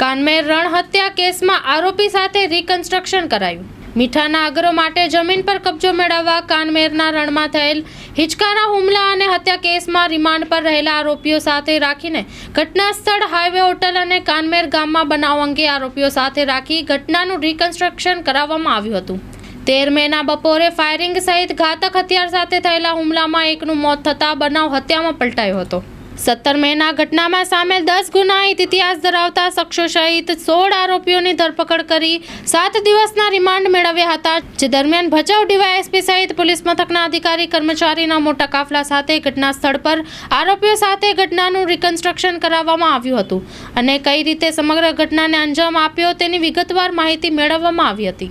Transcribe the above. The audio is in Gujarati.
કાનમેર રણ હત્યા કેસમાં આરોપી સાથે રિકન્સ્ટ્રક્શન કરાયું. મીઠાના અગ્રો માટે જમીન પર કબજો મેળવવા કાનમેરના રણમાં થયેલ હિચકાના હુમલા અને હત્યા કેસમાં રિમાન્ડ પર રહેલા આરોપીઓ સાથે રાખીને ઘટના સ્થળ હાઈવે હોટલ અને કાનમેર ગામમાં બનાવ અંગે આરોપીઓ સાથે રાખી ઘટનાનું રિકન્સ્ટ્રક્શન કરાવવામાં આવ્યું હતું. તેર મેના બપોરે ફાયરિંગ સહિત ઘાતક હથિયાર સાથે થયેલા હુમલામાં એકનું મોત થતાં બનાવ હત્યામાં પલટાયો હતો. સત્તર મેના ઘટનામાં સામેલ દસ ગુનાહિત ઇતિહાસ ધરાવતા શખ્સો સહિત સોળ આરોપીઓની ધરપકડ કરી સાત દિવસના રિમાન્ડ મેળવ્યા હતા, જે દરમિયાન ભચાઉ ડીવાયએસપી સહિત પોલીસ મથકના અધિકારી, કર્મચારીના મોટા કાફલા સાથે ઘટના સ્થળ પર આરોપીઓ સાથે ઘટનાનું રિકન્સ્ટ્રક્શન કરાવવામાં આવ્યું હતું અને કઈ રીતે સમગ્ર ઘટનાને અંજામ આપ્યો તેની વિગતવાર માહિતી મેળવવામાં આવી હતી.